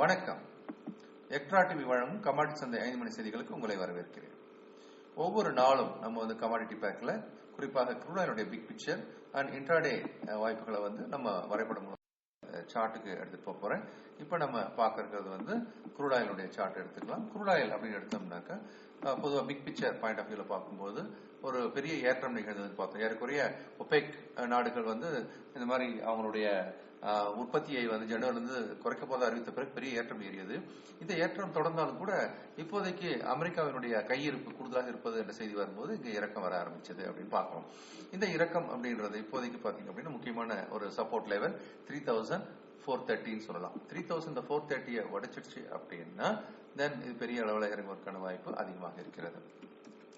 வணக்கம். Extra TV வழங்கும் commodity சந்தை ஐந்து மணி செய்திகளுக்கு உங்களை வரவேற்கிறேன். ஒவ்வொரு நாளும் நம்ம வந்து கமாடிட்டி பேக்கில் குறிப்பாக குரூடாயினுடைய பிக் பிக்சர் அண்ட் இன்ட்ராடே வாய்ப்புகளை வந்து நம்ம வரைபடம் சார்ட்டுக்கு எடுத்துட்டு போக போறேன். இப்போ நம்ம பார்க்கறது வந்து குரூடாயிலுடைய சார்ட் எடுத்துக்கலாம். குரூடாயில் அப்படின்னு எடுத்தோம்னாக்கா பொதுவாக பிக் பிக்சர் பாயிண்ட் ஆஃப் வியூல பார்க்கும்போது ஒரு பெரிய ஏற்றம் நிகழ்ந்தது பார்த்தோம். ஏறக்குறைய ஒபெக் நாடுகள் வந்து இந்த மாதிரி அவங்களுடைய உற்பத்தியை வந்து ஜனவரிலிருந்து குறைக்க போத அறிவித்த பிறகு பெரிய ஏற்றம் ஏறியது. இந்த ஏற்றம் தொடர்ந்தாலும் கூட இப்போதைக்கு அமெரிக்காவினுடைய கையிருப்பு கூடுதலாக இருப்பது என்ற செய்தி வரும்போது இங்க இறக்கம் வர ஆரம்பிச்சது அப்படின்னு பார்க்கிறோம். இந்த இறக்கம் அப்படின்றது இப்போதைக்கு பாத்தீங்க அப்படின்னா முக்கியமான ஒரு support level three thousand four தேர்ட்டின்னு சொல்லலாம். த்ரீ தௌசண்ட் ஃபோர் தேர்ட்டியை உடைச்சிடுச்சு அப்படின்னா தென் இது பெரிய அளவில் இறங்குவதற்கான வாய்ப்பு அதிகமாக இருக்கிறது.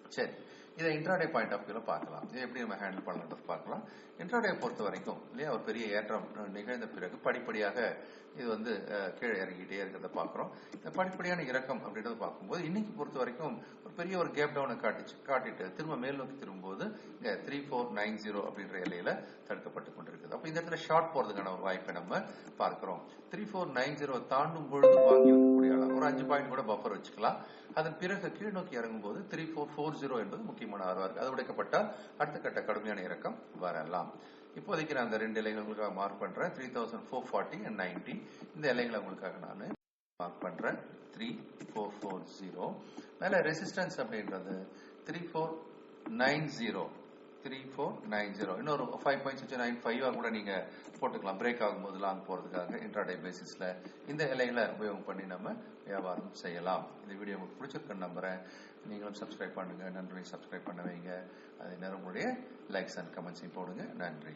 சரி. இதை இன்ட்ராடே பாயிண்ட் ஆஃப் வியூல பார்க்கலாம். இதை எப்படி நம்ம ஹேண்டில் பண்ணலாம்ன்றது பார்க்கலாம். இன்ட்ராடே பொறுத்த வரைக்கும் இல்லையா ஒரு பெரிய ஏற்றம் நிகழ்ந்த பிறகு படிப்படியாக இது வந்து கீழே இறங்கிட்டே இருக்கிறத பார்க்குறோம். இந்த படிப்படியான இறக்கம் அப்படின்றத பார்க்கும்போது இன்னைக்கு பொறுத்த வரைக்கும் ஒரு பெரிய ஒரு கேப் டவுனை காட்டிச்சு காட்டிட்டு திரும்ப மேல் நோக்கி திரும்பும்போது இங்க த்ரீ ஃபோர் நைன் ஜீரோ அப்படின்ற எல்லையில தடுக்கப்பட்டு கொண்டிருக்குது. அப்போ இந்த இடத்துல ஷார்ட் போறதுக்கான ஒரு வாய்ப்பை நம்ம பார்க்கிறோம். த்ரீ ஃபோர் நைன் ஜீரோ தாண்டும் பொழுது வாங்கி ஒரு அஞ்சு பாயிண்ட் கூட பஃபர் வச்சுக்கலாம். அதன் பிறகு கீழ் நோக்கி இறங்கும் போது த்ரீ ஃபோர் ஃபோர் ஜீரோ என்பது முக்கியமான ஆர்வம் இருக்கு. அது உடைக்கப்பட்டால் அடுத்த கட்ட கடுமையான இறக்கம் வரலாம். இப்போதைக்கு நான் அந்த ரெண்டு இலைகளுக்காக உங்களுக்காக மார்க் பண்றேன். Three thousand four forty and ninety இந்த எல்லைகளை உங்களுக்காக நான் மார்க் பண்றேன். த்ரீ ஃபோர் ஃபோர் ஜீரோ மேல ரெசிஸ்டன்ஸ் அப்படின்றது. Three four nine zero three four nine zero இன்னொரு ஃபைவ் பாயிண்ட் சிக்ஸ் நைன் ஃபைவாக கூட நீங்கள் போட்டுக்கலாம். பிரேக் ஆகும்போது லாங் போகிறதுக்காக இன்ட்ராடே பேசிஸில் இந்த இலைகளை உபயோகம் பண்ணி நம்ம வியாபாரம் செய்யலாம். இந்த வீடியோ உங்களுக்கு பிடிச்சிருக்குன்னு நம்புகிறேன் நீங்களும் சப்ஸ்கிரைப் பண்ணுங்கள் நன்றி. சப்ஸ்கிரைப் பண்ண வைங்க. அதே நேரம் உங்களுடைய லைக்ஸ் அண்ட் கமெண்ட்ஸையும் போடுங்க. நன்றி.